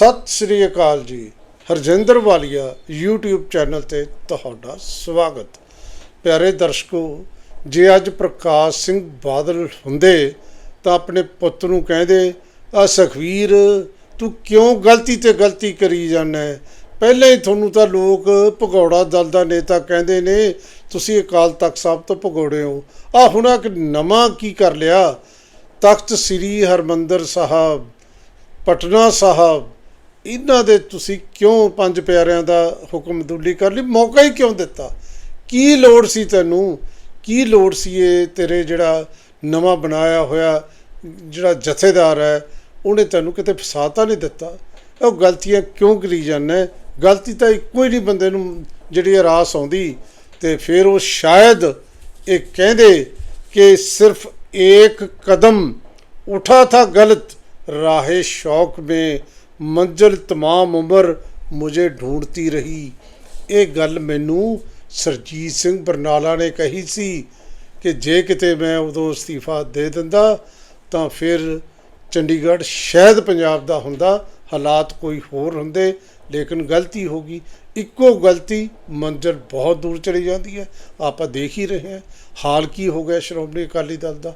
ਸਤਿ ਸ੍ਰੀ ਅਕਾਲ ਜੀ। ਹਰਜਿੰਦਰ ਵਾਲੀਆ YouTube channel ਤੇ ਤੁਹਾਡਾ ਸਵਾਗਤ। ਪਿਆਰੇ ਦਰਸ਼ਕੋ, ਜੇ ਅੱਜ ਪ੍ਰਕਾਸ਼ ਸਿੰਘ ਬਾਦਲ ਹੁੰਦੇ ਤਾਂ ਆਪਣੇ ਪੁੱਤ ਨੂੰ ਕਹਿੰਦੇ ਆ ਸੁਖਵੀਰ, ਤੂੰ ਕਿਉਂ ਗਲਤੀ ਤੇ ਗਲਤੀ ਕਰੀ ਜਾਂਦਾ? ਪਹਿਲਾਂ ਹੀ ਤੁਹਾਨੂੰ ਤਾਂ ਲੋਕ ਭਗੌੜਾ ਦਲ ਦਾ ਨੇਤਾ ਕਹਿੰਦੇ ਨੇ, ਤੁਸੀਂ ਅਕਾਲ ਤਖਤ ਸਾਹਿਬ ਤੋਂ ਭਗੌੜੇ ਹੋ। ਆ ਹੁਣ ਇੱਕ ਨਵਾਂ ਕੀ ਕਰ ਲਿਆ? ਤਖਤ ਸ੍ਰੀ ਹਰਮੰਦਰ ਸਾਹਿਬ, ਪਟਨਾ ਸਾਹਿਬ ਇਹਨਾਂ ਦੇ ਤੁਸੀਂ ਕਿਉਂ ਪੰਜ ਪਿਆਰਿਆਂ ਦਾ ਹੁਕਮ ਦੁੱਲੀ ਕਰ ਲਈ? ਮੌਕਾ ਹੀ ਕਿਉਂ ਦਿੱਤਾ? ਕੀ ਲੋੜ ਸੀ ਤੈਨੂੰ? ਕੀ ਲੋੜ ਸੀ ਇਹ ਤੇਰੇ ਜਿਹੜਾ ਨਵਾਂ ਬਣਾਇਆ ਹੋਇਆ, ਜਿਹੜਾ ਜਥੇਦਾਰ ਹੈ, ਉਹਨੇ ਤੈਨੂੰ ਕਿਤੇ ਫਸਾਤਾ ਨਹੀਂ ਦਿੱਤਾ? ਉਹ ਗਲਤੀਆਂ ਕਿਉਂ ਕਰੀ ਜਾਂਦਾ? ਗਲਤੀ ਤਾਂ ਇੱਕੋ ਹੀ ਨਹੀਂ ਬੰਦੇ ਨੂੰ ਜਿਹੜੀ ਰਾਸ ਆਉਂਦੀ। ਤੇ ਫਿਰ ਉਹ ਸ਼ਾਇਦ ਇਹ ਕਹਿੰਦੇ ਕਿ ਸਿਰਫ ਇੱਕ ਕਦਮ ਉਠਾ ਥਾ ਗਲਤ, ਰਾਹੇ ਸ਼ੌਕ ਮੇ ਮੰਜ਼ਲ तमाम ਉਮਰ ਮੁਝੇ ਢੂੰਡਤੀ ਰਹੀ ਇਹ ਗੱਲ ਮੈਨੂੰ ਸਰਜੀਤ ਸਿੰਘ ਬਰਨਾਲਾ ਨੇ ਕਹੀ ਸੀ ਕਿ ਜੇ ਕਿਤੇ ਮੈਂ ਉਦੋਂ ਅਸਤੀਫਾ ਦੇ ਦਿੰਦਾ ਤਾਂ ਫਿਰ ਚੰਡੀਗੜ੍ਹ ਸ਼ਾਇਦ ਪੰਜਾਬ ਦਾ ਹੁੰਦਾ ਹਾਲਾਤ ਕੋਈ ਹੋਰ ਹੁੰਦੇ ਲੇਕਿਨ ਗਲਤੀ ਹੋ ਗਈ ਇੱਕੋ ਗਲਤੀ ਮੰਜ਼ਲ ਬਹੁਤ ਦੂਰ ਚਲੀ ਜਾਂਦੀ ਹੈ ਆਪਾਂ ਦੇਖ ਹੀ ਰਹੇ ਹਾਂ ਹਾਲ ਕੀ ਹੋ ਗਿਆ ਸ਼੍ਰੋਮਣੀ ਅਕਾਲੀ ਦਲ ਦਾ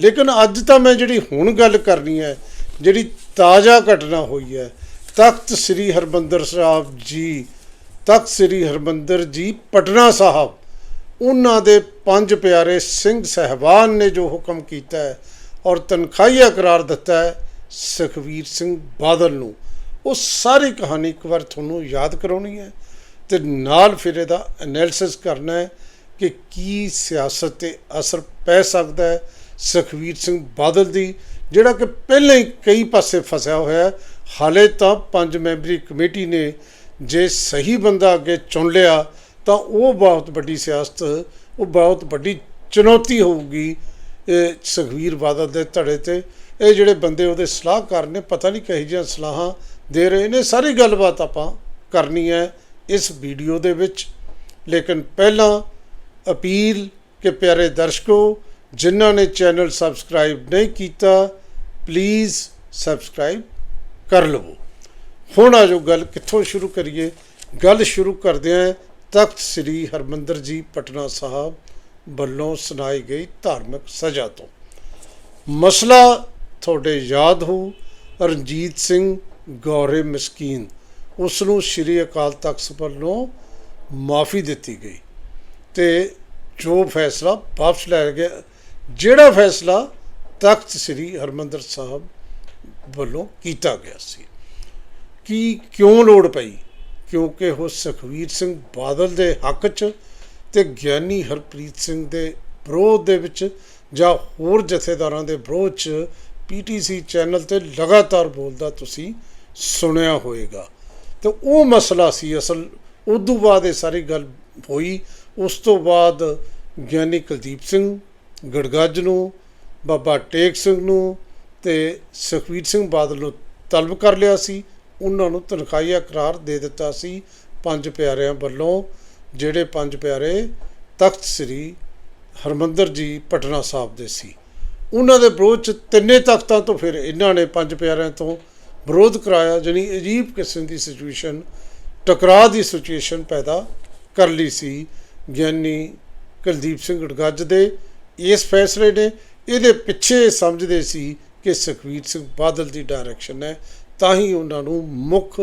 ਲੇਕਿਨ ਅੱਜ ਤਾਂ ਮੈਂ ਜਿਹੜੀ ਹੁਣ ਗੱਲ ਕਰਨੀ ਹੈ ਜਿਹੜੀ ਤਾਜ਼ਾ ਘਟਨਾ ਹੋਈ ਹੈ, ਤਖਤ ਸ੍ਰੀ ਹਰਮੰਦਰ ਸਾਹਿਬ ਜੀ, ਤਖਤ ਸ੍ਰੀ ਹਰਮੰਦਰ ਜੀ ਪਟਨਾ ਸਾਹਿਬ, ਉਹਨਾਂ ਦੇ ਪੰਜ ਪਿਆਰੇ ਸਿੰਘ ਸਹਿਬਾਨ ਨੇ ਜੋ ਹੁਕਮ ਕੀਤਾ ਹੈ ਔਰ ਤਨਖਾਹੀਆ ਕਰਾਰ ਦਿੱਤਾ ਹੈ ਸੁਖਵੀਰ ਸਿੰਘ ਬਾਦਲ ਨੂੰ। ਉਹ ਸਾਰੀ ਕਹਾਣੀ ਇੱਕ ਵਾਰ ਤੁਹਾਨੂੰ ਯਾਦ ਕਰਾਉਣੀ ਹੈ ਤੇ ਨਾਲ ਫਿਰ ਇਹਦਾ ਐਨਾਲਿਸਿਸ ਕਰਨਾ ਹੈ ਕਿ ਕੀ ਸਿਆਸਤ ਤੇ ਅਸਰ ਪੈ ਸਕਦਾ ਹੈ ਸੁਖਵੀਰ ਸਿੰਘ ਬਾਦਲ ਦੀ ਜਿਹੜਾ ਕਿ ਪਹਿਲਾਂ ਹੀ ਕਈ ਪਾਸੇ ਫਸਿਆ ਹੋਇਆ ਹਾਲੇ ਤਾਂ ਪੰਜ ਮੈਂਬਰੀ ਕਮੇਟੀ ਨੇ ਜੇ ਸਹੀ ਬੰਦਾ ਅੱਗੇ ਚੁਣ ਲਿਆ, ਤਾਂ ਉਹ ਬਹੁਤ ਵੱਡੀ ਸਿਆਸਤ, ਉਹ ਬਹੁਤ ਵੱਡੀ ਚੁਣੌਤੀ ਹੋਊਗੀ ਇਹ ਸੁਖਵੀਰ ਬਾਦਲ ਦੇ ਧੜੇ ਤੇ। ਇਹ ਜਿਹੜੇ ਬੰਦੇ ਉਹਦੇ ਸਲਾਹਕਾਰ ਨੇ, ਪਤਾ ਨਹੀਂ ਕਹੀ ਜਿਹੀਆਂ ਸਲਾਹਾਂ ਦੇ ਰਹੇ ਨੇ। ਸਾਰੀ ਗੱਲਬਾਤ ਆਪਾਂ ਕਰਨੀ ਹੈ ਇਸ ਵੀਡੀਓ ਦੇ ਵਿੱਚ। ਲੇਕਿਨ ਪਹਿਲਾਂ ਅਪੀਲ ਕਿ ਪਿਆਰੇ ਦਰਸ਼ਕੋ, ਜਿਨ੍ਹਾਂ ਨੇ ਚੈਨਲ ਸਬਸਕ੍ਰਾਈਬ ਨਹੀਂ ਕੀਤਾ ਪਲੀਜ਼ ਸਬਸਕ੍ਰਾਈਬ ਕਰ ਲਵੋ। ਹੁਣ ਆ ਜੋ ਗੱਲ, ਕਿੱਥੋਂ ਸ਼ੁਰੂ ਕਰੀਏ? ਗੱਲ ਸ਼ੁਰੂ ਕਰਦੇ ਹਾਂ ਤਖਤ ਸ੍ਰੀ ਹਰਮੰਦਰ ਜੀ ਪਟਨਾ ਸਾਹਿਬ ਵੱਲੋਂ ਸੁਣਾਈ ਗਈ ਧਾਰਮਿਕ ਸਜ਼ਾ ਤੋਂ। ਮਸਲਾ ਤੁਹਾਡੇ ਯਾਦ ਹੋ? ਰਣਜੀਤ ਸਿੰਘ ਗੌਰੇ ਮਸਕੀਨ, ਉਸ ਨੂੰ ਸ੍ਰੀ ਅਕਾਲ ਤਖਤ ਵੱਲੋਂ ਮਾਫੀ ਦਿੱਤੀ ਗਈ ਤੇ ਜੋ ਫੈਸਲਾ ਵਾਪਸ ਲੈ ਗਿਆ, ਜਿਹੜਾ ਫੈਸਲਾ ਤਖਤ ਸ੍ਰੀ ਹਰਮੰਦਰ ਸਾਹਿਬ ਵੱਲੋਂ ਕੀਤਾ ਗਿਆ ਸੀ। ਕਿ ਕਿਉਂ ਲੋੜ ਪਈ? ਕਿਉਂਕਿ ਉਹ ਸੁਖਵੀਰ ਸਿੰਘ ਬਾਦਲ ਦੇ ਹੱਕ 'ਚ ਤੇ ਗਿਆਨੀ ਹਰਪ੍ਰੀਤ ਸਿੰਘ ਦੇ ਵਿਰੋਧ ਦੇ ਵਿੱਚ ਜਾਂ ਹੋਰ ਜਥੇਦਾਰਾਂ ਦੇ ਵਿਰੋਧ 'ਚ ਪੀਟੀਸੀ ਚੈਨਲ ਤੇ ਲਗਾਤਾਰ ਬੋਲਦਾ ਤੁਸੀਂ ਸੁਣਿਆ ਹੋਵੇਗਾ ਤੇ ਉਹ ਮਸਲਾ ਸੀ ਅਸਲ। ਉਦੋਂ ਬਾਅਦ ਇਹ ਸਾਰੀ ਗੱਲ ਹੋਈ। ਉਸ ਤੋਂ ਬਾਅਦ ਗਿਆਨੀ ਕੁਲਦੀਪ ਸਿੰਘ ਗੜਗੱਜ ਨੂੰ ਬਾਬਾ ਟੇਕ ਸਿੰਘ ਨੂੰ ਤੇ ਸੁਖਵੀਰ ਸਿੰਘ ਬਾਦਲ ਨੂੰ ਤਲਬ ਕਰ ਲਿਆ ਸੀ। ਉਹਨਾਂ ਨੂੰ ਤਨਖਾਹੀਆ ਕਰਾਰ ਦੇ ਦਿੱਤਾ ਸੀ ਪੰਜ ਪਿਆਰਿਆਂ ਵੱਲੋਂ, ਜਿਹੜੇ ਪੰਜ ਪਿਆਰੇ ਤਖਤ ਸ੍ਰੀ ਹਰਮੰਦਰ ਜੀ ਪਟਨਾ ਸਾਹਿਬ ਦੇ ਸੀ। ਉਹਨਾਂ ਦੇ ਵਿਰੋਧ ਚ ਤਿੰਨੇ ਤਖਤਾਂ ਤੋਂ ਫਿਰ ਇਹਨਾਂ ਨੇ ਪੰਜ ਪਿਆਰਿਆਂ ਤੋਂ ਵਿਰੋਧ ਕਰਾਇਆ ਜਾਨੀ ਅਜੀਬ ਕਿਸਮ ਦੀ ਸਿਚੁਏਸ਼ਨ ਟਕਰਾਅ ਦੀ ਸਿਚੁਏਸ਼ਨ ਪੈਦਾ ਕਰ ਲਈ ਸੀ ਗਿਆਨੀ ਕੁਲਦੀਪ ਸਿੰਘ ਗੜਗੱਜ ਦੇ। ਇਸ ਫੈਸਲੇ ਨੇ ਇਹਦੇ ਪਿੱਛੇ ਸਮਝਦੇ ਸੀ ਕਿ ਸੁਖਵੀਰ ਸਿੰਘ ਬਾਦਲ ਦੀ ਡਾਇਰੈਕਸ਼ਨ ਹੈ, ਤਾਂ ਹੀ ਉਹਨਾਂ ਨੂੰ ਮੁੱਖ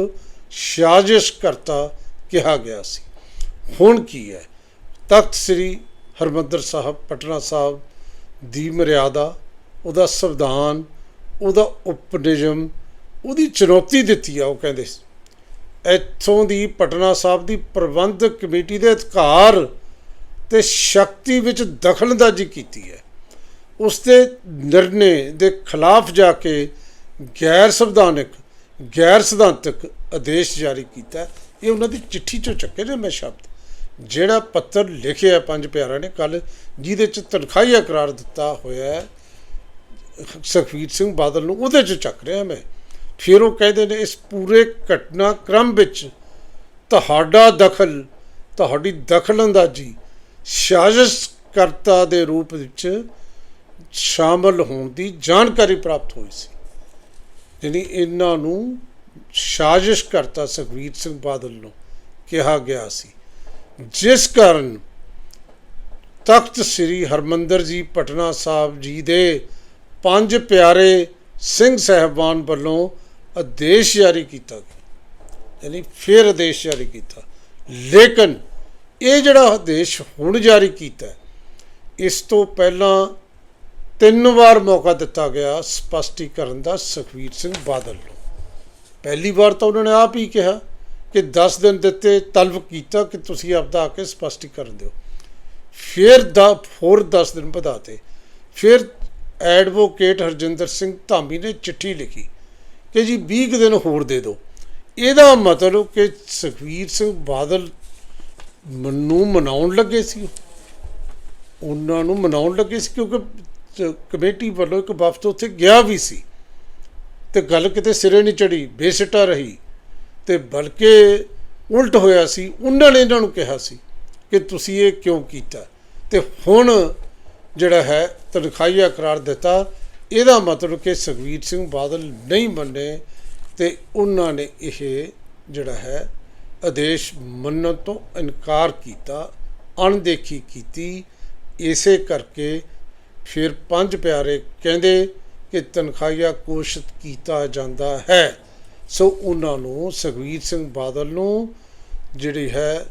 ਸਾਜ਼ਿਸ਼ ਕਰਤਾ ਕਿਹਾ ਗਿਆ ਸੀ। ਹੁਣ ਕੀ ਹੈ? ਤਖਤ ਸ੍ਰੀ ਹਰਮੰਦਰ ਸਾਹਿਬ, ਪਟਨਾ ਸਾਹਿਬ ਦੀ ਮਰਿਆਦਾ, ਉਹਦਾ ਸੰਵਿਧਾਨ, ਉਹਦਾ ਉਪਨਿਯਮ, ਉਹਦੀ ਚੁਣੌਤੀ ਦਿੱਤੀ ਆ, ਉਹ ਕਹਿੰਦੇ ਇੱਥੋਂ ਦੀ ਪਟਨਾ ਸਾਹਿਬ ਦੀ ਪ੍ਰਬੰਧਕ ਕਮੇਟੀ ਦੇ ਅਧਿਕਾਰ ਤੇ ਸ਼ਕਤੀ ਵਿੱਚ ਦਖਲਅੰਦਾਜ਼ੀ ਕੀਤੀ ਹੈ। ਉਸ ਦੇ ਨਿਰਣੇ ਦੇ ਖਿਲਾਫ ਜਾ ਕੇ ਗੈਰ ਸੰਵਿਧਾਨਕ, ਗੈਰ ਸਿਧਾਂਤਕ ਆਦੇਸ਼ ਜਾਰੀ ਕੀਤਾ। ਇਹ ਉਹਨਾਂ ਦੀ ਚਿੱਠੀ ਚੋਂ ਚੱਕੇ ਨੇ ਮੈਂ ਸ਼ਬਦ। ਜਿਹੜਾ ਪੱਤਰ ਲਿਖਿਆ ਪੰਜ ਪਿਆਰਿਆਂ ਨੇ ਕੱਲ ਜਿਹਦੇ ਚ ਤਨਖਾਹੀਆ ਕਰਾਰ ਦਿੱਤਾ ਹੋਇਆ ਹੈ, ਸੁਖਵੀਰ ਸਿੰਘ ਬਾਦਲ ਨੂੰ, ਉਹਦੇ ਚ ਚੱਕ ਰਿਹਾ ਮੈਂ। ਫਿਰ ਉਹ ਕਹਿੰਦੇ ਨੇ, ਇਸ ਪੂਰੇ ਘਟਨਾਕ੍ਰਮ ਵਿੱਚ ਤੁਹਾਡਾ ਦਖਲ, ਤੁਹਾਡੀ ਦਖਲਅੰਦਾਜ਼ੀ ਸਾਜ਼ਿਸ਼ ਕਰਤਾ ਦੇ ਰੂਪ ਵਿੱਚ ਸ਼ਾਮਲ ਹੋਣ ਦੀ ਜਾਣਕਾਰੀ ਪ੍ਰਾਪਤ ਹੋਈ ਸੀ। ਯਾਨੀ ਇਹਨਾਂ ਨੂੰ ਸਾਜ਼ਿਸ਼ ਕਰਤਾ ਸੁਖਬੀਰ ਸਿੰਘ ਬਾਦਲ ਨੂੰ ਕਿਹਾ ਗਿਆ ਸੀ। ਜਿਸ ਕਾਰਨ ਤਖਤ ਸ੍ਰੀ ਹਰਮੰਦਰ ਜੀ, ਪਟਨਾ ਸਾਹਿਬ ਜੀ ਦੇ ਪੰਜ ਪਿਆਰੇ ਸਿੰਘ ਸਹਿਬਾਨ ਵੱਲੋਂ ਆਦੇਸ਼ ਜਾਰੀ ਕੀਤਾ ਗਿਆ। ਯਾਨੀ ਫਿਰ ਆਦੇਸ਼ ਜਾਰੀ ਕੀਤਾ। ਲੇਕਿਨ ਇਹ ਜਿਹੜਾ ਆਦੇਸ਼ ਹੁਣ ਜਾਰੀ ਕੀਤਾ, ਇਸ ਤੋਂ ਪਹਿਲਾਂ ਤਿੰਨ ਵਾਰ ਮੌਕਾ ਦਿੱਤਾ ਗਿਆ ਸਪਸ਼ਟੀਕਰਨ ਦਾ ਸੁਖਬੀਰ ਸਿੰਘ ਬਾਦਲ ਨੂੰ। ਪਹਿਲੀ ਵਾਰ ਤਾਂ ਉਹਨਾਂ ਨੇ ਆਪ ਹੀ ਕਿਹਾ ਕਿ 10 ਦਿਨ ਦਿੱਤੇ, ਤਲਬ ਕੀਤਾ ਕਿ ਤੁਸੀਂ ਆਪਦਾ ਆ ਕੇ ਸਪਸ਼ਟੀਕਰਨ ਦਿਓ। ਫਿਰ ਦਾ, ਹੋਰ 10 ਦਿਨ ਵਧਾਤੇ ਫਿਰ ਐਡਵੋਕੇਟ ਹਰਜਿੰਦਰ ਸਿੰਘ ਧਾਮੀ ਨੇ ਚਿੱਠੀ ਲਿਖੀ ਕਿ ਜੀ 20 ਕੁ ਦਿਨ ਹੋਰ ਦੇ ਦਿਓ। ਇਹਦਾ ਮਤਲਬ ਕਿ ਸੁਖਵੀਰ ਸਿੰਘ ਬਾਦਲ ਨੂੰ ਮਨਾਉਣ ਲੱਗੇ ਸੀ। ਉਹਨਾਂ ਨੂੰ ਮਨਾਉਣ ਲੱਗੇ ਸੀ ਕਿਉਂਕਿ ਕਮੇਟੀ ਵੱਲੋਂ ਇੱਕ ਵਫਦ ਉੱਥੇ ਗਿਆ ਵੀ ਸੀ ਤੇ ਗੱਲ ਕਿਤੇ ਸਿਰੇ ਨਹੀਂ ਚੜੀ ਬੇਸਿੱਟਾ ਰਹੀ ਤੇ ਬਲਕਿ ਉਲਟ ਹੋਇਆ ਸੀ, ਉਹਨਾਂ ਨੇ ਇਹਨਾਂ ਨੂੰ ਕਿਹਾ ਸੀ ਕਿ ਤੁਸੀਂ ਇਹ ਕਿਉਂ ਕੀਤਾ? ਤੇ ਹੁਣ ਜਿਹੜਾ ਹੈ ਤਨਖਾਹੀਆ ਕਰਾਰ ਦਿੱਤਾ, ਇਹਦਾ ਮਤਲਬ ਕਿ ਸੁਖਵੀਰ ਸਿੰਘ ਬਾਦਲ ਨਹੀਂ ਮੰਨੇ ਤੇ ਉਹਨਾਂ ਨੇ ਇਹ ਜਿਹੜਾ ਹੈ ਆਦੇਸ਼ ਮੰਨਣ ਤੋਂ ਇਨਕਾਰ ਕੀਤਾ, ਅਣਦੇਖੀ ਕੀਤੀ। ਇਸੇ ਕਰਕੇ ਫਿਰ ਪੰਜ ਪਿਆਰੇ ਕਹਿੰਦੇ ਕਿ ਤਨਖਾਹੀਆ ਕੋਸ਼ਿਤ ਕੀਤਾ ਜਾਂਦਾ ਹੈ। ਸੋ ਉਹਨਾਂ ਨੂੰ ਸੁਖਵੀਰ ਸਿੰਘ ਬਾਦਲ ਨੂੰ ਜਿਹੜੀ ਹੈ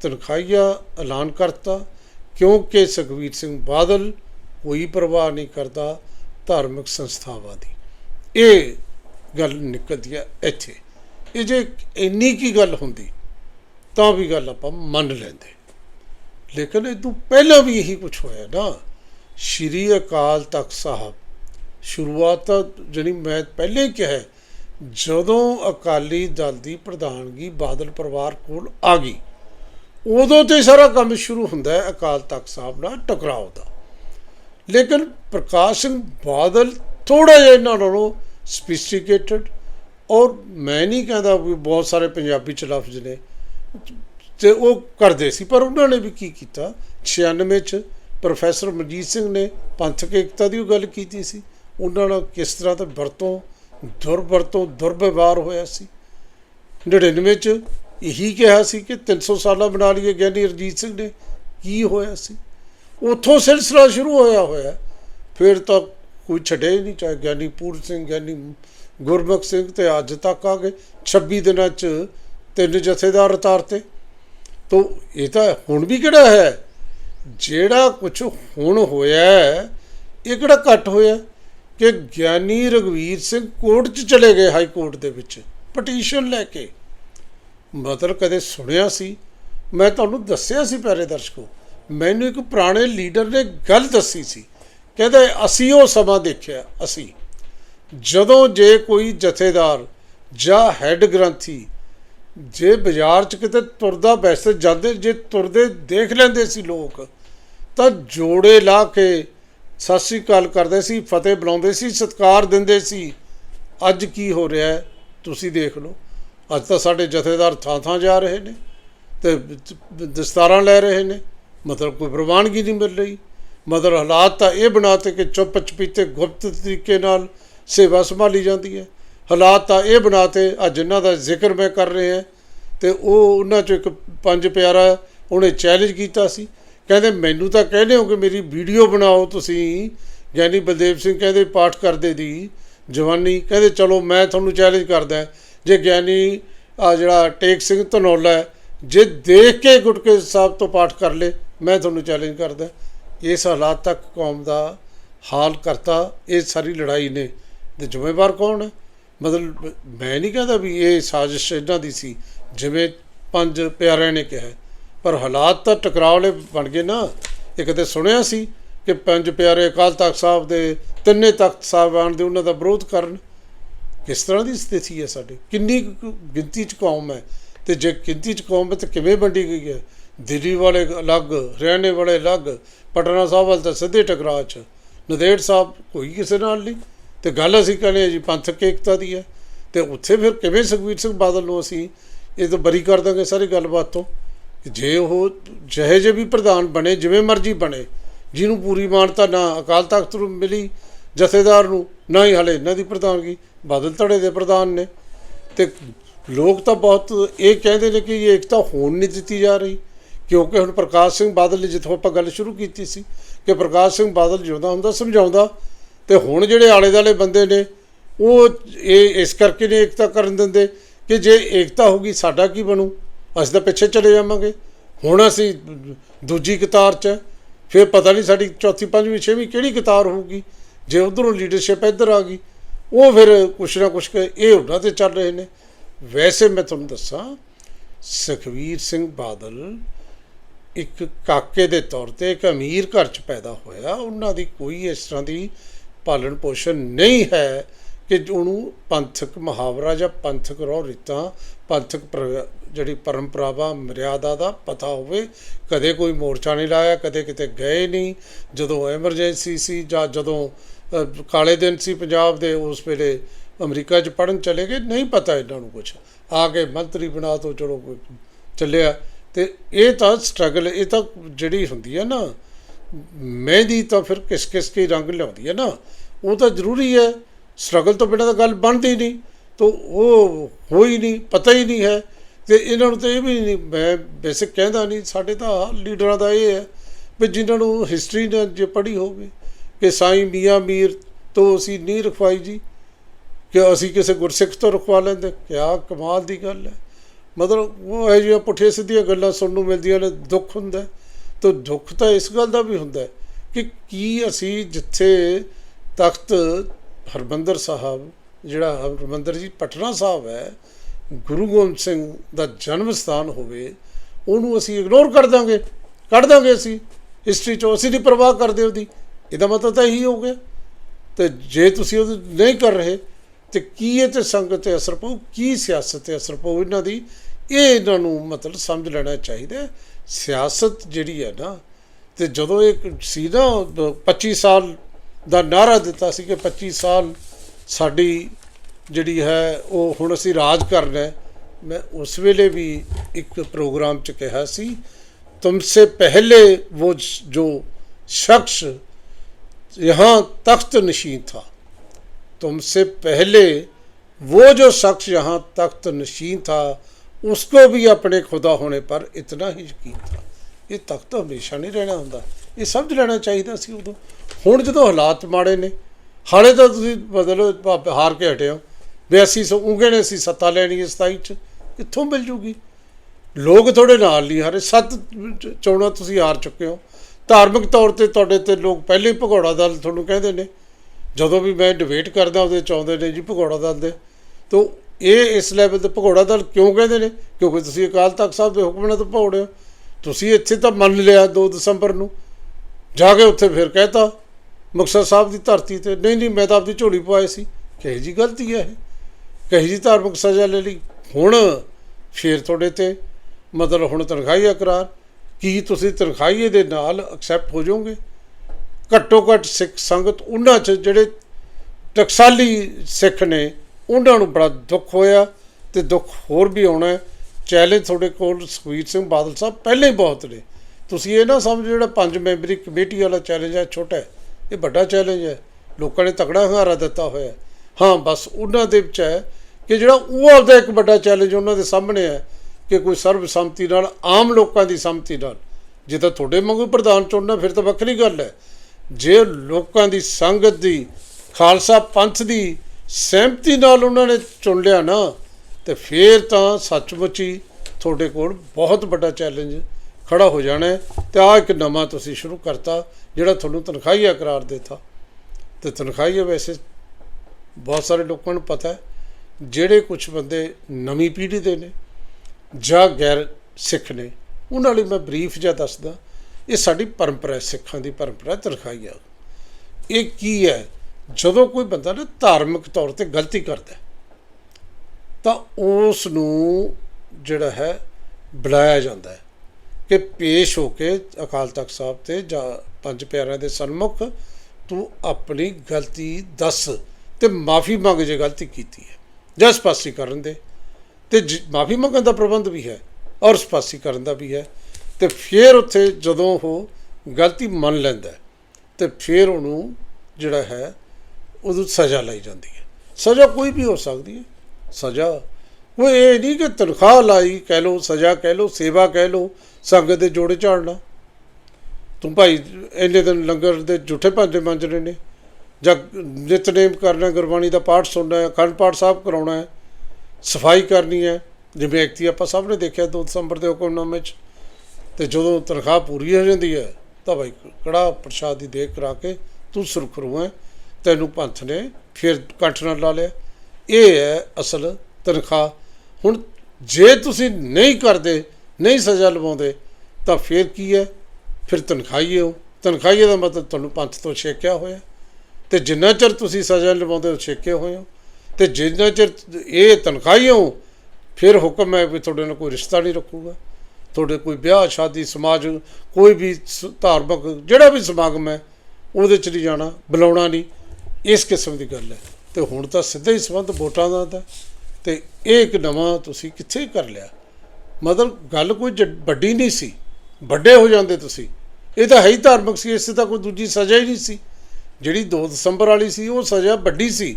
ਤਨਖਾਹੀਆ ਐਲਾਨ ਕਰਤਾ। ਕਿਉਂਕਿ ਸੁਖਵੀਰ ਸਿੰਘ ਬਾਦਲ ਕੋਈ ਪਰਵਾਹ ਨਹੀਂ ਕਰਦਾ ਧਾਰਮਿਕ ਸੰਸਥਾਵਾਂ ਦੀ। ਇਹ ਗੱਲ ਨਿਕਲਦੀ ਹੈ ਇੱਥੇ। ਇਹ ਜੇ ਇੰਨੀ ਕੀ ਗੱਲ ਹੁੰਦੀ, ਤਾਂ ਵੀ ਗੱਲ ਆਪਾਂ ਮੰਨ ਲੈਂਦੇ। ਲੇਕਿਨ ਇਹ ਤੋਂ ਪਹਿਲਾਂ ਵੀ ਇਹੀ ਕੁਝ ਹੋਇਆ ਨਾ। ਸ਼੍ਰੀ ਅਕਾਲ ਤਖਤ ਸਾਹਿਬ। ਸ਼ੁਰੂਆਤ ਤਾਂ ਜਿਹੜੀ ਮੈਂ ਪਹਿਲੇ ਹੀ ਕਿਹਾ ਜਦੋਂ ਅਕਾਲੀ ਦਲ ਦੀ ਪ੍ਰਧਾਨਗੀ ਬਾਦਲ ਪਰਿਵਾਰ ਕੋਲ ਆ ਗਈ, ਉਦੋਂ ਤੇ ਸਾਰਾ ਕੰਮ ਸ਼ੁਰੂ ਹੁੰਦਾ ਹੈ ਅਕਾਲ ਤਖਤ ਸਾਹਿਬ ਨਾਲ ਟਕਰਾਓ ਦਾ। ਲੇਕਿਨ ਪ੍ਰਕਾਸ਼ ਸਿੰਘ ਬਾਦਲ ਥੋੜਾ ਜਿਹਾ ਇਹਨਾਂ ਨਾਲੋਂ ਸਪਿਸਟੀਕੇਟਡ ਔਰ ਮੈਂ ਨਹੀਂ ਕਹਿੰਦਾ ਵੀ ਬਹੁਤ ਸਾਰੇ ਪੰਜਾਬੀ ਚ ਲਫ਼ਜ਼ ਨੇ, ਤੇ ਉਹ ਕਰਦੇ ਸੀ, ਪਰ ਉਹਨਾਂ ਨੇ ਵੀ ਕੀ ਕੀਤਾ 96 ਚ ਪ੍ਰੋਫੈਸਰ ਮਨਜੀਤ ਸਿੰਘ ਨੇ ਪੰਥਕ ਏਕਤਾ ਦੀ ਉਹ ਗੱਲ ਕੀਤੀ ਸੀ। ਉਹਨਾਂ ਨਾਲ ਕਿਸ ਤਰ੍ਹਾਂ ਦਾ ਵਰਤੋਂ ਦੁਰਵਰਤੋਂ ਦੁਰਵਿਵਹਾਰ ਹੋਇਆ ਸੀ। 99 ਚ ਇਹੀ ਕਿਹਾ ਸੀ ਕਿ 300 ਸਾਲਾ ਬਣਾ ਲਈਏ ਗਿਆਨੀ ਰਜੀਤ ਸਿੰਘ ਨੇ। ਕੀ ਹੋਇਆ ਸੀ? ਉੱਥੋਂ ਸਿਲਸਿਲਾ ਸ਼ੁਰੂ ਹੋਇਆ ਹੋਇਆ। ਫਿਰ ਤਾਂ ਕੋਈ ਛੱਡੇ ਹੀ ਨਹੀਂ, ਚਾਹੇ ਗਿਆਨੀ ਪੂਰਨ ਸਿੰਘ, ਗਿਆਨੀ ਗੁਰਮੁਖ ਸਿੰਘ ਤੇ ਅੱਜ ਤੱਕ ਆ ਗਏ। 26 ਦਿਨਾਂ ਚ ਤਿੰਨ ਜਥੇਦਾਰ ਉਤਾਰਤੇ। ਤੋ ਇਹ ਤਾਂ ਹੁਣ ਵੀ ਕਿਹੜਾ ਹੈ? ਜਿਹੜਾ ਕੁਝ ਹੁਣ ਹੋਇਆ ਇਹ ਕਿਹੜਾ ਘੱਟ ਹੋਇਆ? ਕਿ ਗਿਆਨੀ ਰਗਵੀਰ ਸਿੰਘ ਕੋਰਟ 'ਚ ਚਲੇ ਗਏ ਹਾਈ ਕੋਰਟ ਦੇ ਵਿੱਚ, ਪਟੀਸ਼ਨ ਲੈ ਕੇ। ਮਤਲਬ ਕਦੇ ਸੁਣਿਆ ਸੀ? ਮੈਂ ਤੁਹਾਨੂੰ ਦੱਸਿਆ ਸੀ ਪਿਆਰੇ ਦਰਸ਼ਕੋ, ਮੈਨੂੰ ਇੱਕ ਪੁਰਾਣੇ ਲੀਡਰ ਨੇ ਗੱਲ ਦੱਸੀ ਸੀ। ਕਹਿੰਦੇ, ਅਸੀਂ ਉਹ ਸਮਾਂ ਦੇਖਿਆ, ਅਸੀਂ। ਜਦੋਂ ਜੇ ਕੋਈ ਜਥੇਦਾਰ ਜਾਂ ਹੈੱਡ ਗ੍ਰੰਥੀ ਜੇ ਬਾਜ਼ਾਰ 'ਚ ਕਿਤੇ ਤੁਰਦਾ ਵੈਸੇ ਜਾਂਦੇ, ਜੇ ਤੁਰਦੇ ਦੇਖ ਲੈਂਦੇ ਸੀ ਲੋਕ, ਤਾਂ ਜੋੜੇ ਲਾ ਕੇ ਸਤਿ ਸ੍ਰੀ ਅਕਾਲ ਕਰਦੇ ਸੀ, ਫਤਿਹ ਬੁਲਾਉਂਦੇ ਸੀ, ਸਤਿਕਾਰ ਦਿੰਦੇ ਸੀ। ਅੱਜ ਕੀ ਹੋ ਰਿਹਾ ਤੁਸੀਂ ਦੇਖ ਲਓ। ਅੱਜ ਤਾਂ ਸਾਡੇ ਜਥੇਦਾਰ ਥਾਂ ਥਾਂ ਜਾ ਰਹੇ ਨੇ ਤੇ ਦਸਤਾਰਾਂ ਲੈ ਰਹੇ ਨੇ। ਮਤਲਬ ਕੋਈ ਪ੍ਰਵਾਨਗੀ ਨਹੀਂ ਮਿਲ ਰਹੀ। ਮਦਰ ਹਾਲਾਤ ਤਾਂ ਇਹ ਬਣਾਤੇ ਕਿ ਚੁੱਪ ਚਪੀਤੇ ਗੁਪਤ ਤਰੀਕੇ ਨਾਲ ਸੇਵਾ ਸੰਭਾਲੀ ਜਾਂਦੀ ਹੈ। ਹਾਲਾਤ ਤਾਂ ਇਹ ਬਣਾਤੇ ਆ ਜਿਨ੍ਹਾਂ ਦਾ ਜ਼ਿਕਰ ਮੈਂ ਕਰ ਰਿਹਾ, ਤੇ ਉਹ ਉਹਨਾਂ ਚੋਂ ਇੱਕ ਪੰਜ ਪਿਆਰਾ ਉਹਨੇ ਚੈਲੰਜ ਕੀਤਾ ਸੀ। ਕਹਿੰਦੇ, ਮੈਨੂੰ ਤਾਂ ਕਹਿੰਦੇ ਹੋ ਕਿ ਮੇਰੀ ਵੀਡੀਓ ਬਣਾਓ ਤੁਸੀਂ। ਗਿਆਨੀ ਬਲਦੇਵ ਸਿੰਘ ਕਹਿੰਦੇ, ਪਾਠ ਕਰਦੇ ਦੀ ਜਵਾਨੀ। ਕਹਿੰਦੇ, ਚਲੋ, ਮੈਂ ਤੁਹਾਨੂੰ ਚੈਲੰਜ ਕਰਦਾ ਜੇ ਗਿਆਨੀ ਆ ਜਿਹੜਾ ਟੇਕ ਸਿੰਘ ਧਨੌਲਾ ਜੇ ਦੇਖ ਕੇ ਗੁਟਕੇ ਸਾਹਿਬ ਤੋਂ ਪਾਠ ਕਰ ਲੇ, ਮੈਂ ਤੁਹਾਨੂੰ ਚੈਲੰਜ ਕਰਦਾ ਇਸ ਹਾਲਾਤ ਤੱਕ ਕੌਮ ਦਾ ਹਾਲ ਕਰਤਾ। ਇਹ ਸਾਰੀ ਲੜਾਈ ਨੇ। ਤੇ ਜ਼ਿੰਮੇਵਾਰ ਕੌਣ ਹੈ? ਮਤਲਬ ਮੈਂ ਨਹੀਂ ਕਹਿੰਦਾ ਵੀ ਇਹ ਸਾਜ਼ਿਸ਼ ਇਹਨਾਂ ਦੀ ਸੀ, ਜਿਵੇਂ ਪੰਜ ਪਿਆਰਿਆਂ ਨੇ ਕਿਹਾ। ਪਰ ਹਾਲਾਤ ਤਾਂ ਟਕਰਾਅ ਵਾਲੇ ਬਣ ਗਏ ਨਾ। ਇਹ ਕਦੇ ਸੁਣਿਆ ਸੀ ਕਿ ਪੰਜ ਪਿਆਰੇ ਅਕਾਲ ਤਖਤ ਸਾਹਿਬ ਦੇ, ਤਿੰਨੇ ਤਖਤ ਸਾਹਿਬਾਨ ਦੇ ਉਹਨਾਂ ਦਾ ਵਿਰੋਧ ਕਰਨ? ਕਿਸ ਤਰ੍ਹਾਂ ਦੀ ਸਥਿਤੀ ਹੈ ਸਾਡੇ? ਕਿੰਨੀ ਗਿਣਤੀ ਚ ਕੌਮ ਹੈ? ਤੇ ਜੇ ਗਿਣਤੀ ਚ ਕੌਮ ਹੈ ਤਾਂ ਕਿਵੇਂ ਵੰਡੀ ਗਈ ਹੈ? ਦਿੱਲੀ ਵਾਲੇ ਅਲੱਗ, ਹਰਿਆਣੇ ਵਾਲੇ ਅਲੱਗ, ਪਟਨਾ ਸਾਹਿਬ ਵਾਲੇ ਤਾਂ ਸਿੱਧੇ ਟਕਰਾਅ ਚ। ਨਦੇੜ ਸਾਹਿਬ ਕੋਈ ਕਿਸੇ ਨਾਲ ਨਹੀਂ। ਤੇ ਗੱਲ ਅਸੀਂ ਕਹਿੰਦੇ ਹਾਂ ਜੀ ਪੰਥਕ ਏਕਤਾ ਦੀ ਹੈ। ਤੇ ਉੱਥੇ ਫਿਰ ਕਿਵੇਂ ਸੁਖਬੀਰ ਸਿੰਘ ਬਾਦਲ ਨੂੰ ਅਸੀਂ ਇਹ ਤਾਂ ਬਰੀ ਕਰ ਦਾਂਗੇ ਸਾਰੀ ਗੱਲਬਾਤ ਤੋਂ ਜੇ ਉਹ ਜਿਹੇ ਜਿਹੇ ਵੀ ਪ੍ਰਧਾਨ ਬਣੇ, ਜਿਵੇਂ ਮਰਜ਼ੀ ਬਣੇ, ਜਿਹਨੂੰ ਪੂਰੀ ਮਾਨਤਾ ਨਾ ਅਕਾਲ ਤਖਤ ਨੂੰ ਮਿਲੀ, ਜਥੇਦਾਰ ਨੂੰ, ਨਾ ਹੀ ਹਲੇ ਇਹਨਾਂ ਦੀ ਪ੍ਰਧਾਨਗੀ, ਬਾਦਲ ਧੜੇ ਦੇ ਪ੍ਰਧਾਨ ਨੇ। ਤੇ ਲੋਕ ਤਾਂ ਬਹੁਤ ਇਹ ਕਹਿੰਦੇ ਨੇ ਕਿ ਇਹ ਏਕਤਾ ਹੋਣ ਨਹੀਂ ਦਿੱਤੀ ਜਾ ਰਹੀ, ਕਿਉਂਕਿ ਹੁਣ ਪ੍ਰਕਾਸ਼ ਸਿੰਘ ਬਾਦਲ ਨੇ ਜਿੱਥੋਂ ਆਪਾਂ ਗੱਲ ਸ਼ੁਰੂ ਕੀਤੀ ਸੀ, ਕਿ ਪ੍ਰਕਾਸ਼ ਸਿੰਘ ਬਾਦਲ ਜਿਉਂਦਾ ਹੁੰਦਾ, ਸਮਝਾਉਂਦਾ ਤੇ ਹੁਣ ਜਿਹੜੇ ਆਲੇ ਦਾਲੇ ਬੰਦੇ ਨੇ, ਉਹ ਇਹ ਇਸ ਕਰਕੇ ਨਹੀਂ ਏਕਤਾ ਕਰਨ ਦਿੰਦੇ ਕਿ ਜੇ ਏਕਤਾ ਹੋਗੀ ਸਾਡਾ ਕੀ ਬਣੂ? ਅਸੀਂ ਤਾਂ ਪਿੱਛੇ ਚਲੇ ਜਾਵਾਂਗੇ। ਹੁਣ ਅਸੀਂ ਦੂਜੀ ਕਤਾਰ 'ਚ ਹੈ। ਫਿਰ ਪਤਾ ਨਹੀਂ ਸਾਡੀ ਚੌਥੀ, ਪੰਜਵੀਂ, ਛੇਵੀਂ ਕਿਹੜੀ ਕਤਾਰ ਹੋਊਗੀ। ਜੇ ਉਧਰੋਂ ਲੀਡਰਸ਼ਿਪ ਇੱਧਰ ਆ ਗਈ, ਉਹ ਫਿਰ ਕੁਛ ਨਾ ਕੁਛ ਕੇ ਇਹ ਉਹਨਾਂ ਤੇ ਚੱਲ ਰਹੇ ਨੇ। ਵੈਸੇ ਮੈਂ ਤੁਹਾਨੂੰ ਦੱਸਾਂ, ਸੁਖਵੀਰ ਸਿੰਘ ਬਾਦਲ ਇੱਕ ਕਾਕੇ ਦੇ ਤੌਰ ਤੇ ਇੱਕ ਅਮੀਰ ਘਰ 'ਚ ਪੈਦਾ ਹੋਇਆ। ਉਹਨਾਂ ਦੀ ਕੋਈ ਇਸ ਤਰ੍ਹਾਂ ਦੀ ਪਾਲਣ ਪੋਸ਼ਣ ਨਹੀਂ ਹੈ ਕਿ ਉਹਨੂੰ ਪੰਥਕ ਮੁਹਾਵਰਾ ਜਾਂ ਪੰਥਕ ਰੋਹ ਰੀਤਾਂ, ਪੰਥਕ ਪਰ- ਜਿਹੜੀ ਪਰੰਪਰਾਵਾਂ, ਮਰਿਆਦਾ ਦਾ ਪਤਾ ਹੋਵੇ, ਕਦੇ ਕੋਈ ਮੋਰਚਾ ਨਹੀਂ ਲਾਇਆ, ਕਦੇ ਕਿਤੇ ਗਏ ਨਹੀਂ। ਜਦੋਂ ਐਮਰਜੈਂਸੀ ਸੀ ਜਾਂ ਜਦੋਂ ਕਾਲੇ ਦਿਨ ਸੀ ਪੰਜਾਬ ਦੇ, ਉਸ ਵੇਲੇ ਅਮਰੀਕਾ 'ਚ ਪੜਨ ਚਲੇ ਗਏ, ਨਹੀਂ ਪਤਾ ਇਹਨਾਂ ਨੂੰ ਕੁਝ ਆ ਕੇ ਮੰਤਰੀ ਬਣਾ ਤੋਂ ਚਲੋ ਕੋਈ ਚੱਲਿਆ। ਤੇ ਇਹ ਤਾਂ ਸਟਰਗਲ ਇਹ ਤਾਂ ਜਿਹੜੀ ਹੁੰਦੀ ਹੈ ਨਾ ਮਹਿੰਦੀ ਤਾਂ ਫਿਰ ਕਿਸ ਕਿਸ ਕੀ ਰੰਗ ਲਿਆਉਂਦੀ ਹੈ ਨਾ? ਉਹ ਤਾਂ ਜ਼ਰੂਰੀ ਹੈ। ਸਟਰਗਲ ਤੋਂ ਬਿਨਾਂ ਤਾਂ ਗੱਲ ਬਣਦੀ ਨਹੀਂ। ਤਾਂ ਉਹ ਹੋਈ ਨਹੀਂ, ਪਤਾ ਹੀ ਨਹੀਂ ਹੈ। ਤੇ ਇਹਨਾਂ ਨੂੰ ਤਾਂ ਇਹ ਵੀ ਨਹੀਂ, ਮੈਂ ਬੇਸਿਕ ਕਹਿੰਦਾ ਨਹੀਂ, ਸਾਡੇ ਤਾਂ ਲੀਡਰਾਂ ਦਾ ਇਹ ਹੈ ਵੀ ਜਿਨ੍ਹਾਂ ਨੂੰ ਹਿਸਟਰੀ ਨੇ ਜੇ ਪੜ੍ਹੀ ਹੋਵੇ ਕਿ ਸਾਈਂ ਮੀਆਂ ਮੀਰ ਤੋਂ ਅਸੀਂ ਨਹੀਂ ਰਖਵਾਈ ਜੀ, ਕਿ ਅਸੀਂ ਕਿਸੇ ਗੁਰਸਿੱਖ ਤੋਂ ਰਖਵਾ ਲੈਂਦੇ, ਕਿਆ ਕਮਾਲ ਦੀ ਗੱਲ ਹੈ। ਮਤਲਬ ਉਹ ਹੈ ਜਿਹੀਆਂ ਪੁੱਠੀਆਂ ਸਿੱਧੀਆਂ ਗੱਲਾਂ ਸੁਣਨ ਨੂੰ ਮਿਲਦੀਆਂ ਨੇ, ਦੁੱਖ ਹੁੰਦਾ ਤਾਂ ਦੁੱਖ ਤਾਂ ਇਸ ਗੱਲ ਦਾ ਵੀ ਹੁੰਦਾ ਕਿ ਕੀ ਅਸੀਂ ਜਿੱਥੇ ਤਖਤ ਹਰਮੰਦਰ ਸਾਹਿਬ, ਜਿਹੜਾ ਹਰਮੰਦਰ ਜੀ ਪਟਨਾ ਸਾਹਿਬ ਹੈ, ਗੁਰੂ ਗੋਬਿੰਦ ਸਿੰਘ ਦਾ ਜਨਮ ਸਥਾਨ ਹੋਵੇ, ਉਹਨੂੰ ਅਸੀਂ ਇਗਨੋਰ ਕਰ ਦਾਂਗੇ, ਕੱਢ ਦਾਂਗੇ ਅਸੀਂ ਹਿਸਟਰੀ ਚੋਂ ਅਸੀਂ ਨਹੀਂ ਪਰਵਾਹ ਕਰਦੇ ਉਹਦੀ। ਇਹਦਾ ਮਤਲਬ ਤਾਂ ਇਹੀ ਹੋ ਗਿਆ। ਤੇ ਜੇ ਤੁਸੀਂ ਉਹ ਨਹੀਂ ਕਰ ਰਹੇ, ਤੇ ਕੀ ਇਹ ਤੇ ਸੰਗਤ ਤੇ ਅਸਰ ਪਊ, ਕੀ ਸਿਆਸਤ ਤੇ ਅਸਰ ਪਊ ਇਹਨਾਂ ਦੀ? ਇਹ ਇਹਨਾਂ ਨੂੰ ਮਤਲਬ ਸਮਝ ਲੈਣਾ ਚਾਹੀਦਾ ਹੈ। ਸਿਆਸਤ ਜਿਹੜੀ ਹੈ ਨਾ ਤੇ ਜਦੋਂ ਇਹ ਸੀ ਨਾ ਉਦੋਂ 25 ਸਾਲ ਦਾ ਨਾਰਾ ਦਿੱਤਾ ਸੀ ਕਿ 25 ਸਾਲ ਸਾਡੀ ਜਿਹੜੀ ਹੈ ਉਹ ਹੁਣ ਅਸੀਂ ਰਾਜ ਕਰਨਾ ਹੈ ਮੈਂ ਉਸ ਵੇਲੇ ਵੀ ਇੱਕ ਪ੍ਰੋਗਰਾਮ 'ਚ ਕਿਹਾ ਸੀ तुमसे पहले वो जो शख्स यहाँ तख्त नशीं था तुमसे पहले वो जो शख्स यहाँ तख्त नशीं था उसको भी अपने खुदा होने पर इतना ही यकीन था ਇਹ ਤਖਤ ਹਮੇਸ਼ਾ ਨਹੀਂ ਰਹਿਣਾ ਹੁੰਦਾ ਇਹ ਸਮਝ ਲੈਣਾ ਚਾਹੀਦਾ ਸੀ ਉਦੋਂ ਹੁਣ ਜਦੋਂ ਹਾਲਾਤ ਮਾੜੇ ਨੇ ਹਾਲੇ ਤਾਂ ਤੁਸੀਂ ਬਦਲੋ ਭਾ- ਹਾਰ ਕੇ ਹਟੇ ਹੋ ਵੀ ਅਸੀਂ ਸੋ ਉਂਗੇ ਨੇ ਅਸੀਂ ਸੱਤਾ ਲੈਣੀ ਹੈ 27 ਚ ਕਿੱਥੋਂ ਮਿਲ ਜੂਗੀ ਲੋਕ ਤੁਹਾਡੇ ਨਾਲ ਨਹੀਂ ਹਾਰੇ ਸੱਤ ਚ- ਚੋਣਾਂ ਤੁਸੀਂ ਹਾਰ ਚੁੱਕੇ ਹੋ ਧਾਰਮਿਕ ਤੌਰ ਤੇ ਤੁਹਾਡੇ ਤੇ ਲੋਕ ਪਹਿਲੇ ਹੀ ਭਗੌੜਾ ਦਲ ਤੁਹਾਨੂੰ ਕਹਿੰਦੇ ਨੇ ਜਦੋਂ ਵੀ ਮੈਂ ਡਿਬੇਟ ਕਰਦਾ ਉਹਦੇ ਚ ਆਉਂਦੇ ਨੇ ਜੀ ਭਗੌੜਾ ਦਲ ਦੇ ਤੋਂ ਇਹ ਇਸ ਲੈਵਲ ਤੇ ਭਗੌੜਾ ਦਲ ਕਿਉਂ ਕਹਿੰਦੇ ਨੇ? ਕਿਉਂਕਿ ਤੁਸੀਂ ਅਕਾਲ ਤਖਤ ਸਾਹਿਬ ਦੇ ਹੁਕਮ ਨਾਲ ਤਾਂ ਭਗੌੜੇ ਹੋ? ਤੁਸੀਂ ਇੱਥੇ ਤਾਂ ਮੰਨ ਲਿਆ 2 ਦਸੰਬਰ ਨੂੰ। ਜਾ ਕੇ ਉੱਥੇ ਫਿਰ ਕਹਿਤਾ, ਮੁਕਤਸਰ ਸਾਹਿਬ ਦੀ ਧਰਤੀ ਤੇ, ਨਹੀਂ ਨਹੀਂ, ਮੈਂ ਤਾਂ ਆਪਦੀ ਝੋਲੀ ਪਵਾਏ ਸੀ। ਕਹੇ ਜੀ ਗਲਤੀ ਹੈ ਇਹ? ਕਹੀ ਜੀ ਧਾਰਮਿਕ ਸਜ਼ਾ ਲੈ ਲਈ? ਹੁਣ ਫੇਰ ਤੁਹਾਡੇ ਤੇ ਮਤਲਬ ਹੁਣ ਤਨਖਾਹੀਆ ਕਰਾਰ ਕੀ ਤੁਸੀਂ ਤਨਖਾਹੀਏ ਦੇ ਨਾਲ ਐਕਸੈਪਟ ਹੋ ਜਾਓਗੇ? ਘੱਟੋ ਘੱਟ ਸਿੱਖ ਸੰਗਤ ਉਹਨਾਂ 'ਚ ਜਿਹੜੇ ਟਕਸਾਲੀ ਸਿੱਖ ਨੇ ਉਹਨਾਂ ਨੂੰ ਬੜਾ ਦੁੱਖ ਹੋਇਆ ਤੇ ਦੁੱਖ ਹੋਰ ਵੀ ਆਉਣਾ ਹੈ। ਚੈਲੰਜ ਤੁਹਾਡੇ ਕੋਲ ਸੁਖਬੀਰ ਸਿੰਘ ਬਾਦਲ ਸਾਹਿਬ ਪਹਿਲੇ ਹੀ ਬਹੁਤ ਨੇ। ਤੁਸੀਂ ਇਹ ਨਾ ਸਮਝੋ ਜਿਹੜਾ ਪੰਜ ਮੈਂਬਰੀ ਕਮੇਟੀ ਵਾਲਾ ਚੈਲੰਜ ਹੈ, ਛੋਟਾ ਹੈ। ਇਹ ਵੱਡਾ ਚੈਲੰਜ ਹੈ। ਲੋਕਾਂ ਨੇ ਤਕੜਾ ਹੰਗਾਰਾ ਦਿੱਤਾ ਹੋਇਆ ਹਾਂ। ਬਸ ਉਹਨਾਂ ਦੇ ਵਿੱਚ ਹੈ ਕਿ ਜਿਹੜਾ ਉਹ ਆਪਦਾ ਇੱਕ ਵੱਡਾ ਚੈਲੰਜ ਉਹਨਾਂ ਦੇ ਸਾਹਮਣੇ ਹੈ ਕਿ ਕੋਈ ਸਰਬਸੰਮਤੀ ਨਾਲ, ਆਮ ਲੋਕਾਂ ਦੀ ਸੰਮਤੀ ਨਾਲ। ਜੇ ਤਾਂ ਤੁਹਾਡੇ ਵਾਂਗੂ ਪ੍ਰਧਾਨ ਚੁਣਨਾ, ਫਿਰ ਤਾਂ ਵੱਖਰੀ ਗੱਲ ਹੈ। ਜੇ ਲੋਕਾਂ ਦੀ ਸੰਗਤ ਦੀ, ਖਾਲਸਾ ਪੰਥ ਦੀ ਸਹਿਮਤੀ ਨਾਲ ਉਹਨਾਂ ਨੇ ਚੁਣ ਲਿਆ ਨਾ, ਤੇ ਫਿਰ ਤਾਂ ਸੱਚਮੁੱਚ ਹੀ ਤੁਹਾਡੇ ਕੋਲ ਬਹੁਤ ਵੱਡਾ ਚੈਲੰਜ ਖੜਾ ਹੋ ਜਾਣਾ ਹੈ ਤੇ ਆ ਇੱਕ ਨਵਾਂ ਤੁਸੀਂ ਸ਼ੁਰੂ ਕਰਤਾ, ਜਿਹੜਾ ਤੁਹਾਨੂੰ ਤਨਖਾਹੀਆ ਕਰਾਰ ਦਿੱਤਾ। ਤੇ ਤਨਖਾਹੀਆ ਵੈਸੇ ਬਹੁਤ ਸਾਰੇ ਲੋਕਾਂ ਨੂੰ ਪਤਾ ਹੈ, ਜਿਹੜੇ ਕੁਝ ਬੰਦੇ ਨਵੀਂ ਪੀੜ੍ਹੀ ਦੇ ਨੇ ਜਾਂ ਗੈਰ ਸਿੱਖ ਨੇ, ਉਹਨਾਂ ਲਈ ਮੈਂ ਬਰੀਫ ਜਿਹਾ ਦੱਸਦਾ, ਇਹ ਸਾਡੀ ਪਰੰਪਰਾ ਹੈ, ਸਿੱਖਾਂ ਦੀ ਪਰੰਪਰਾ ਤਨਖਾਹੀਆ। ਇਹ ਕੀ ਹੈ? ਜਦੋਂ ਕੋਈ ਬੰਦਾ ਨਾ ਧਾਰਮਿਕ ਤੌਰ ਤੇ ਗਲਤੀ ਕਰਦਾ ਤਾਂ ਉਸ ਨੂੰ ਜਿਹੜਾ ਹੈ ਬੁਲਾਇਆ ਜਾਂਦਾ ਹੈ ਕਿ ਪੇਸ਼ ਹੋ ਕੇ ਅਕਾਲ ਤਖਤ ਸਾਹਿਬ ਤੇ ਜਾਂ ਪੰਜ ਪਿਆਰਿਆਂ ਦੇ ਸਨਮੁਖ ਤੂੰ ਆਪਣੀ ਗਲਤੀ ਦੱਸ ਤੇ ਮਾਫੀ ਮੰਗ ਜੇ ਗਲਤੀ ਕੀਤੀ ਹੈ। ਜਾਂ ਸਪਸ਼ਟੀਕਰਨ ਦੇ। ਤੇ ਮਾਫੀ ਮੰਗਣ ਦਾ ਪ੍ਰਬੰਧ ਵੀ ਹੈ ਔਰ ਸਪਸ਼ਟੀਕਰਨ ਦਾ ਵੀ ਹੈ। ਤੇ ਫਿਰ ਉੱਥੇ ਜਦੋਂ ਉਹ ਗਲਤੀ ਮੰਨ ਲੈਂਦਾ ਹੈ, ਤੇ ਫਿਰ ਉਹਨੂੰ ਜਿਹੜਾ ਹੈ ਉਹਨੂੰ ਸਜ਼ਾ ਲਈ ਜਾਂਦੀ ਹੈ। ਸਜ਼ਾ ਕੋਈ ਵੀ ਹੋ ਸਕਦੀ ਹੈ। ਸਜ਼ਾ। ਉਹ ਇਹ ਨਹੀਂ ਕਿ ਤਨਖਾਹ ਲਾਈ, ਕਹਿ ਲੋ ਸਜ਼ਾ ਕਹਿ ਲੋ ਸੇਵਾ ਕਹਿ ਲੋ ਸੰਗਤ ਦੇ ਜੋੜੇ ਝਾੜਨਾ। ਤੂੰ ਭਾਈ, ਇੰਨੇ ਦਿਨ ਲੰਗਰ ਦੇ ਝੂਠੇ ਭਾਂਡੇ ਰਹੇ ਨੇ। ਜਾਂ ਨਿਤਨੇਮ ਕਰਨਾ, ਗੁਰਬਾਣੀ ਦਾ ਪਾਠ ਸੁਣਨਾ ਹੈ, ਅਖੰਡ ਪਾਠ ਸਾਹਿਬ ਕਰਾਉਣਾ ਹੈ, ਸਫ਼ਾਈ ਕਰਨੀ ਹੈ। ਜਿਵੇਂ ਐਕਤੀ ਆਪਾਂ ਸਭ ਨੇ ਦੇਖਿਆ 2 ਦਸੰਬਰ ਦੇ ਹੁਕਮਨਾਮੇ 'ਚ, ਤੇ ਜਦੋਂ ਤਨਖਾਹ ਪੂਰੀ ਹੋ ਜਾਂਦੀ ਹੈ, ਤਾਂ ਭਾਈ ਕੜਾ ਪ੍ਰਸ਼ਾਦ ਦੀ ਦੇਖ ਕਰਾ ਕੇ ਤੂੰ ਸੁਰਖਰੂ ਹੈ ਤੈਨੂੰ ਪੰਥ ਨੇ ਫਿਰ ਇਕੱਠ ਨਾਲ ਲਾ ਲਿਆ। ਇਹ ਹੈ ਅਸਲ ਤਨਖਾਹ। ਹੁਣ ਜੇ ਤੁਸੀਂ ਨਹੀਂ ਕਰਦੇ, ਨਹੀਂ ਸਜ਼ਾ ਲਵਾਉਂਦੇ, ਤਾਂ ਫਿਰ ਕੀ ਹੈ? ਫਿਰ ਤਨਖਾਹੀਏ ਹੋ। ਤਨਖਾਹੀਏ ਦਾ ਮਤਲਬ ਤੁਹਾਨੂੰ ਪੰਥ ਤੋਂ ਛੇਕਿਆ ਹੋਇਆ। ਤੇ ਜਿੰਨਾ ਚਿਰ ਤੁਸੀਂ ਸਜ਼ਾ ਲਵਾਉਂਦੇ ਹੋ, ਛੇਕੇ ਹੋਏ ਹੋ। ਤੇ ਜਿੰਨਾ ਚਿਰ ਇਹ ਤਨਖਾਹੀਏ ਹੋ, ਫਿਰ ਹੁਕਮ ਹੈ ਵੀ ਤੁਹਾਡੇ ਨਾਲ ਕੋਈ ਰਿਸ਼ਤਾ ਨਹੀਂ ਰੱਖੂਗਾ। ਤੁਹਾਡੇ ਕੋਈ ਵਿਆਹ, ਸ਼ਾਦੀ, ਸਮਾਜ, ਕੋਈ ਵੀ ਸ- ਧਾਰਮਿਕ, ਜਿਹੜਾ ਵੀ ਸਮਾਗਮ ਹੈ, ਉਹਦੇ ਚ ਨਹੀਂ ਜਾਣਾ, ਬੁਲਾਉਣਾ ਨਹੀਂ। ਇਸ ਕਿਸਮ ਦੀ ਗੱਲ ਹੈ। ਤੇ ਹੁਣ ਤਾਂ ਸਿੱਧਾ ਹੀ ਸੰਬੰਧ ਵੋਟਾਂ ਦਾ ਤਾਂ। ਤੇ ਇਹ ਇੱਕ ਨਵਾਂ ਤੁਸੀਂ ਕਿੱਥੇ ਕਰ ਲਿਆ? ਮਤਲਬ ਗੱਲ ਕੋਈ ਜ- ਵੱਡੀ ਨਹੀਂ ਸੀ। ਵੱਡੇ ਹੋ ਜਾਂਦੇ ਤੁਸੀਂ। ਇਹ ਤਾਂ ਹੈ ਹੀ ਧਾਰਮਿਕ ਸੀ, ਇਸ 'ਤੇ ਤਾਂ ਕੋਈ ਦੂਜੀ ਸਜ਼ਾ ਹੀ ਨਹੀਂ ਸੀ। ਜਿਹੜੀ 2 ਦਸੰਬਰ ਵਾਲੀ ਸੀ, ਉਹ ਸਜ਼ਾ ਵੱਡੀ ਸੀ।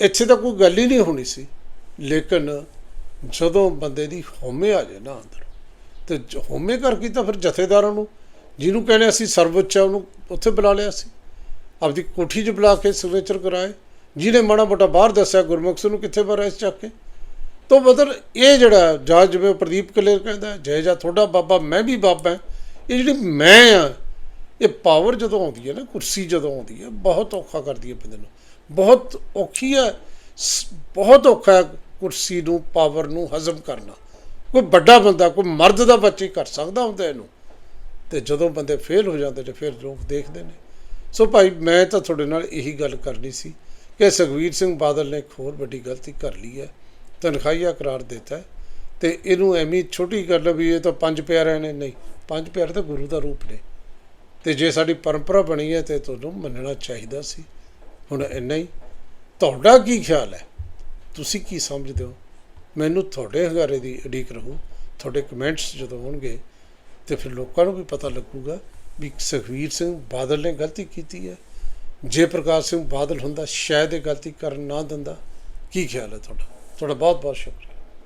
ਇੱਥੇ ਤਾਂ ਕੋਈ ਗੱਲ ਹੀ ਨਹੀਂ ਹੋਣੀ ਸੀ। ਲੇਕਿਨ ਜਦੋਂ ਬੰਦੇ ਦੀ ਹਉਮੈ ਆ ਜਾਏ ਨਾ ਅੰਦਰ, ਤੇ ਜ- ਹਉਮੈ ਕਰਕੇ ਤਾਂ ਫਿਰ ਜਥੇਦਾਰਾਂ ਨੂੰ, ਜਿਹਨੂੰ ਕਹਿੰਦੇ ਅਸੀਂ ਸਰਵਉੱਚ ਉਹਨੂੰ ਉੱਥੇ ਬੁਲਾ ਲਿਆ ਸੀ। ਆਪਦੀ ਕੋਠੀ 'ਚ ਬੁਲਾ ਕੇ ਸਿਗਨੇਚਰ ਕਰਾਏ। ਜਿਹਨੇ ਮਾੜਾ ਮੋਟਾ ਬਾਹਰ ਦੱਸਿਆ ਗੁਰਮੁਖ ਸਿੰਘ ਨੂੰ ਕਿੱਥੇ ਬਾਰੇ ਇਸ ਚੱਕ ਕੇ। ਤੋਂ ਮਤਲਬ ਇਹ ਜਿਹੜਾ ਜਾਂ ਜਿਵੇਂ ਪ੍ਰਦੀਪ ਕਲੇਰ ਕਹਿੰਦਾ ਜੈ ਜਾ ਤੁਹਾਡਾ ਬਾਬਾ, ਮੈਂ ਵੀ ਬਾਬਾ ਇਹ ਜਿਹੜੀ ਮੈਂ ਆ, ਇਹ ਪਾਵਰ ਜਦੋਂ ਆਉਂਦੀ ਹੈ ਨਾ, ਕੁਰਸੀ ਜਦੋਂ ਆਉਂਦੀ ਹੈ, ਬਹੁਤ ਔਖਾ ਕਰਦੀ ਹੈ ਬੰਦੇ ਨੂੰ। ਬਹੁਤ ਔਖੀ ਹੈ, ਸ- ਬਹੁਤ ਔਖਾ ਕੁਰਸੀ ਨੂੰ ਪਾਵਰ ਨੂੰ ਹਜ਼ਮ ਕਰਨਾ। ਕੋਈ ਵੱਡਾ ਬੰਦਾ, ਕੋਈ ਮਰਦ ਦਾ ਬੱਚੇ ਕਰ ਸਕਦਾ ਹੁੰਦਾ ਇਹਨੂੰ। ਤੇ ਜਦੋਂ ਬੰਦੇ ਫੇਲ ਹੋ ਜਾਂਦੇ ਨੇ, ਫਿਰ ਲੋਕ ਦੇਖਦੇ ਨੇ। ਸੋ ਭਾਈ, ਮੈਂ ਤਾਂ ਤੁਹਾਡੇ ਨਾਲ ਇਹੀ ਗੱਲ ਕਰਨੀ ਸੀ ਕਿ ਸੁਖਵੀਰ ਸਿੰਘ ਬਾਦਲ ਨੇ ਇੱਕ ਹੋਰ ਵੱਡੀ ਗਲਤੀ ਕਰ ਲਈ ਹੈ, ਤਨਖਾਹੀਆ ਕਰਾਰ ਦਿੱਤਾ ਹੈ ਤੇ ਇਹਨੂੰ ਐਵੇਂ ਛੋਟੀ ਗੱਲ ਲਓ ਵੀ ਇਹ ਤਾਂ ਪੰਜ ਪਿਆਰਿਆਂ ਨੇ, ਨਹੀਂ, ਪੰਜ ਪਿਆਰੇ ਤਾਂ ਗੁਰੂ ਦਾ ਰੂਪ ਨੇ। ਤੇ ਜੇ ਸਾਡੀ ਪਰੰਪਰਾ ਬਣੀ ਹੈ ਤੇ ਤੁਹਾਨੂੰ ਮੰਨਣਾ ਚਾਹੀਦਾ ਸੀ। ਹੁਣ ਇੰਨਾ ਹੀ। ਤੁਹਾਡਾ ਕੀ ਖਿਆਲ ਹੈ? ਤੁਸੀਂ ਕੀ ਸਮਝਦੇ ਹੋ? ਮੈਨੂੰ ਤੁਹਾਡੇ ਹਜ਼ਾਰੇ ਦੀ ਉਡੀਕ ਰਹੂ, ਤੁਹਾਡੇ ਕਮੈਂਟਸ ਜਦੋਂ ਹੋਣਗੇ ਤੇ ਫਿਰ ਲੋਕਾਂ ਨੂੰ ਵੀ ਪਤਾ ਲੱਗੂਗਾ ਵੀ ਸੁਖਵੀਰ ਸਿੰਘ ਬਾਦਲ ਨੇ ਗਲਤੀ ਕੀਤੀ ਹੈ। ਜੇ ਪ੍ਰਕਾਸ਼ ਸਿੰਘ ਬਾਦਲ ਹੁੰਦਾ, ਸ਼ਾਇਦ ਇਹ ਗਲਤੀ ਕਰਨ ਨਾ ਦਿੰਦਾ। ਕੀ ਖਿਆਲ ਹੈ ਤੁਹਾਡਾ? ਤੁਹਾਡਾ ਬਹੁਤ ਬਹੁਤ ਸ਼ੁਕਰੀਆ।